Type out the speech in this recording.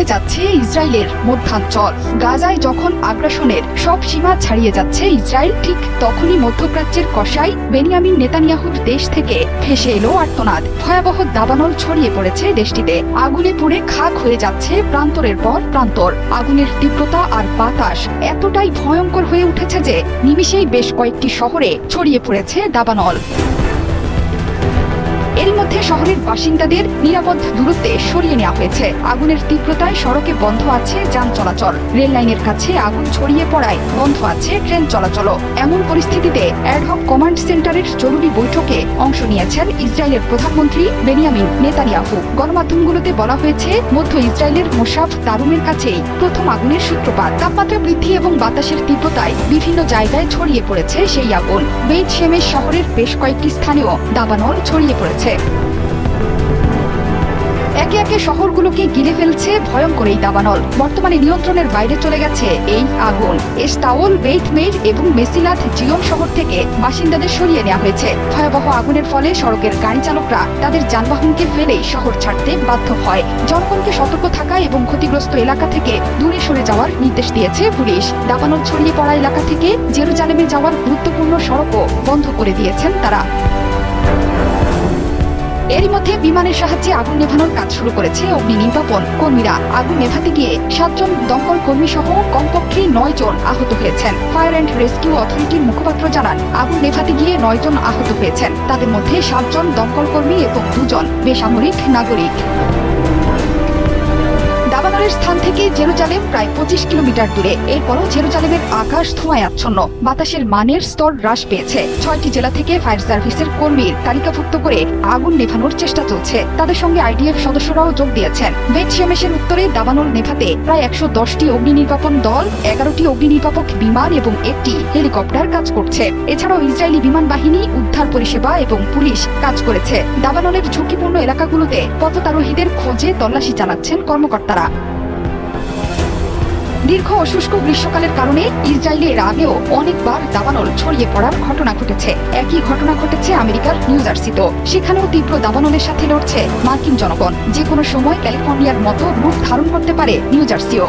পুড়ে যাচ্ছে ইসরায়েলের মধ্যাঞ্চল। গাজায় যখন আগ্রাসনের সব সীমা ছাড়িয়ে যাচ্ছে ইসরায়েল, ঠিক তখনই মধ্যপ্রাচ্যের কসাই বেনিয়ামিন নেতানিয়াহুর দেশ থেকে ভেসে এলো আর্তনাদ। ভয়াবহ দাবানল ছড়িয়ে পড়েছে দেশটিতে। আগুনে পুড়ে খাক হয়ে যাচ্ছে প্রান্তরের পর প্রান্তর। আগুনের তীব্রতা আর বাতাস এতটাই ভয়ঙ্কর হয়ে উঠেছে যে নিমিষেই বেশ কয়েকটি শহরে ছড়িয়ে পড়েছে দাবানল। এরই মধ্যে শহরের বাসিন্দাদের নিরাপদ দূরত্বে সরিয়ে নেওয়া হয়েছে। আগুনের তীব্রতায় সড়কে বন্ধ আছে যান চলাচল। রেল লাইনের কাছে আগুন ছড়িয়ে পড়ায় বন্ধ আছে ট্রেন চলাচল এমন পরিস্থিতিতে অ্যাডহক কমান্ড সেন্টারের জরুরি বৈঠকে অংশ নিয়েছেন ইসরায়েলের প্রধানমন্ত্রী বেনিয়ামিন নেতানিয়াহু। গণমাধ্যমগুলোতে বলা হয়েছে, মধ্য ইসরায়েলের মোশাফ দারুমের কাছেই প্রথম আগুনের সূত্রপাত। তাপমাত্রা বৃদ্ধি এবং বাতাসের তীব্রতায় বিভিন্ন জায়গায় ছড়িয়ে পড়েছে সেই আগুন। বেইট শহরের বেশ কয়েকটি স্থানেও দাবানল ছড়িয়ে পড়েছে। একে একে শহরগুলোকে গিলে ফেলছে ভয়ঙ্কর এই দাবানল। বর্তমানে নিয়ন্ত্রণের বাইরে চলে গেছে এই আগুন। এস্তাওল বেইটমেইর এবং মেসিলাথ জিয়ন শহর থেকে বাসিন্দাদের সরিয়ে নেওয়া হয়েছে। ভয়াবহ আগুনের ফলে সড়কের গাড়ি চালকরা তাদের যানবাহনকে ফেলেই শহর ছাড়তে বাধ্য হয়। জনগণকে সতর্ক থাকা এবং ক্ষতিগ্রস্ত এলাকা থেকে দূরে সরে যাওয়ার নির্দেশ দিয়েছে পুলিশ। দাবানল ছড়িয়ে পড়া এলাকা থেকে জেরুজালেমে যাওয়ার গুরুত্বপূর্ণ সড়কও বন্ধ করে দিয়েছেন তারা। এরই মধ্যে বিমানের সাহায্যে আগুন নেভানোর কাজ শুরু করেছে অগ্নি নির্বাপন কর্মীরা। আগুন নেভাতে গিয়ে সাতজন দমকল কর্মী সহ কমপক্ষে নয় জন আহত হয়েছেন। ফায়ার অ্যান্ড রেস্কিউ অথরিটির মুখপাত্র জানান, আগুন নেভাতে গিয়ে নয় জন আহত হয়েছেন। তাদের মধ্যে সাতজন দমকল কর্মী এবং দুজন বেসামরিক নাগরিক। থেকে জেরুজালেম প্রায় পঁচিশ কিলোমিটার দূরে। এরপরও জেরুজালেমের আকাশ ধোঁয়ায় আচ্ছন্ন। বাতাসের মানের স্তর হ্রাস পেয়েছে। ছয়টি জেলা থেকে ফায়ার সার্ভিসের কর্মীর তালিকাভুক্ত করে আগুন নেভানোর চেষ্টা চলছে। তাদের সঙ্গে আইডিএফ সদস্যরাও যোগ দিয়েছেন। বেদ শেমেশের উত্তরে দাবানল নেভাতে প্রায় একশো দশটি অগ্নি নির্বাপন দল, এগারোটি অগ্নি নির্বাপক বিমান এবং একটি হেলিকপ্টার কাজ করছে। এছাড়াও ইসরায়েলি বিমান বাহিনী, উদ্ধার পরিষেবা এবং পুলিশ কাজ করেছে। দাবানলের ঝুঁকিপূর্ণ এলাকাগুলোতে পথতারোহীদের খোঁজে তল্লাশি চালাচ্ছেন কর্মকর্তারা। দীর্ঘ অশুষ্ক শুষ্ক গ্রীষ্মকালের কারণে ইসরায়েলে এর আগেও অনেকবার দাবানল ছড়িয়ে পড়ার ঘটনা ঘটেছে। একই ঘটনা ঘটেছে আমেরিকার নিউ জার্সিতেও। সেখানেও তীব্র দাবানলের সাথে লড়ছে মার্কিন জনগণ। যে কোনো সময় ক্যালিফোর্নিয়ার মতো রূপ ধারণ করতে পারে নিউ জার্সিও।